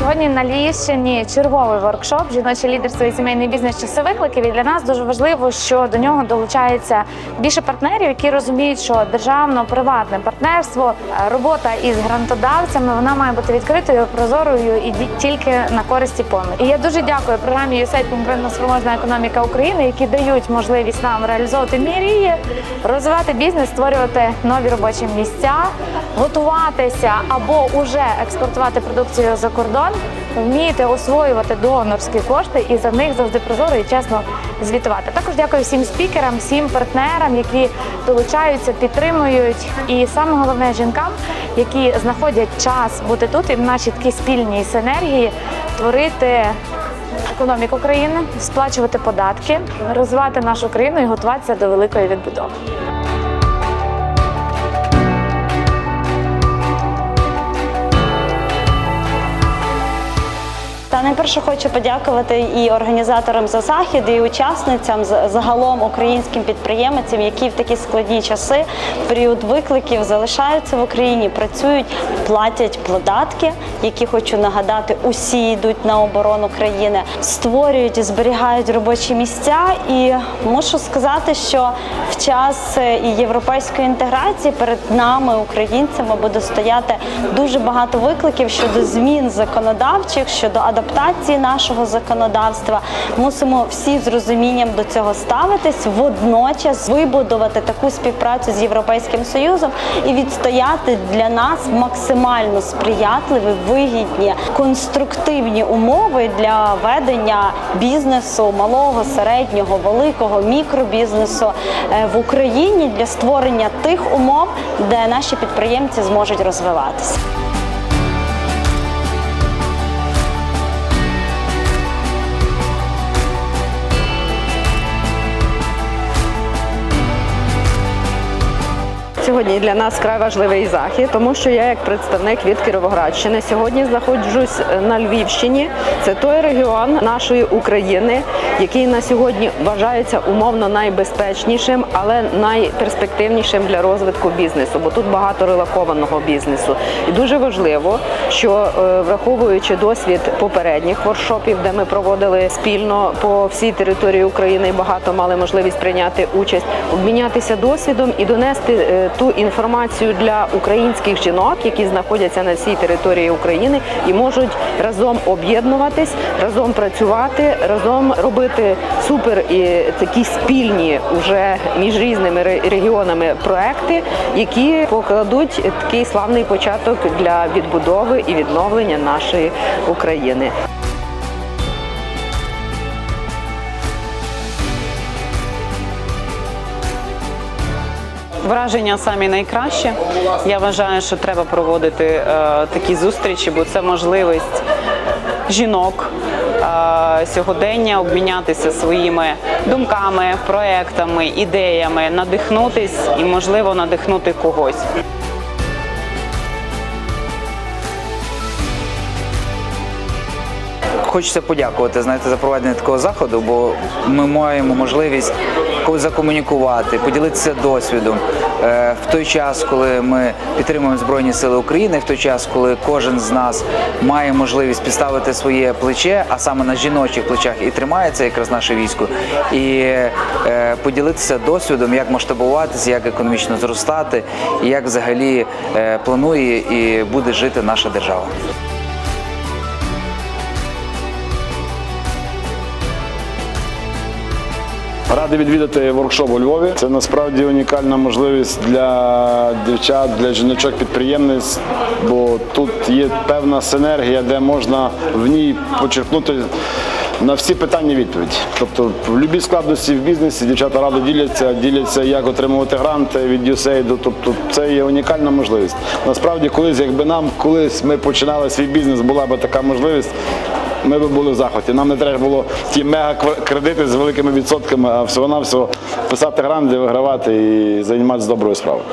Сьогодні на Львівщині черговий воркшоп жіноче лідерство і сімейний бізнес часи викликів. І для нас дуже важливо, що до нього долучається більше партнерів, які розуміють, що державно-приватне партнерство, е, робота із грантодавцями, вона має бути відкритою, прозорою і тільки на користі помиль. І я дуже дякую програмі USAID конкурентно спроможна економіка України, які дають можливість нам реалізовувати мрії, розвивати бізнес, створювати нові робочі місця, готуватися або уже експортувати продукцію за кордон, вміти освоювати донорські кошти і за них завжди прозоро і чесно звітувати. Також дякую всім спікерам, всім партнерам, які долучаються, підтримують, і саме головне жінкам, які знаходять час бути тут і в нашій такій спільній синергії творити економіку країни, сплачувати податки, розвивати нашу країну і готуватися до великої відбудови. Найперше хочу подякувати і організаторам за захід, і учасницям загалом українським підприємцям, які в такі складні часи, період викликів залишаються в Україні, працюють, платять податки, які хочу нагадати, усі йдуть на оборону країни, створюють і зберігають робочі місця. І мушу сказати, що в час е, і європейської інтеграції перед нами, українцями, буде стояти дуже багато викликів щодо змін законодавчих, щодо адаптації нашого законодавства. Мусимо всі з розумінням до цього ставитись, водночас вибудувати таку співпрацю з Європейським Союзом і відстояти для нас максимально сприятливі, вигідні, конструктивні умови для ведення бізнесу малого, середнього, великого, мікробізнесу е, в Україні для створення тих умов, де наші підприємці зможуть розвиватися. Сьогодні для нас край важливий захід, тому що я, як представник від Кіровоградщини, сьогодні знаходжусь на Львівщині. Це той регіон нашої України, який на сьогодні вважається умовно найбезпечнішим, але найперспективнішим для розвитку бізнесу, бо тут багато релакованого бізнесу. І дуже важливо, що е, враховуючи досвід попередніх воркшопів, де ми проводили спільно по всій території України, багато мали можливість прийняти участь, обмінятися досвідом і донести е, ту інформацію для українських жінок, які знаходяться на всій території України і можуть разом об'єднуватись, разом працювати, разом робити супер і такі спільні уже між різними регіонами проекти, які покладуть такий славний початок для відбудови і відновлення нашої України. Враження самі найкраще. Я вважаю, що треба проводити е, такі зустрічі, бо це можливість жінок е, сьогодення обмінятися своїми думками, проектами, ідеями, надихнутись і, можливо, надихнути когось. Хочеться подякувати знаєте, за проведення такого заходу, бо ми маємо можливість закомунікувати, поділитися досвідом Е, в той час, коли ми підтримуємо Збройні Сили України, в той час, коли кожен з нас має можливість підставити своє плече, а саме на жіночих плечах і тримається якраз наше військо, і е, поділитися досвідом, як масштабуватися, як економічно зростати, як взагалі е, планує і буде жити наша держава. Радий відвідати воркшоп у Львові. Це насправді унікальна можливість для дівчат, для жіночок підприємниць, бо тут є певна синергія, де можна в ній почерпнути на всі питання відповідь. Тобто в будь-якій складності в бізнесі дівчата радо діляться, діляться, як отримувати гранти від USAID. Тобто це є унікальна можливість. Насправді, колись, якби нам колись ми починали свій бізнес, була би така можливість. Ми б були в захваті. Нам не треба було ті мега-кредити з великими відсотками, а всього-навсього писати гранди, вигравати і займатися доброю справою.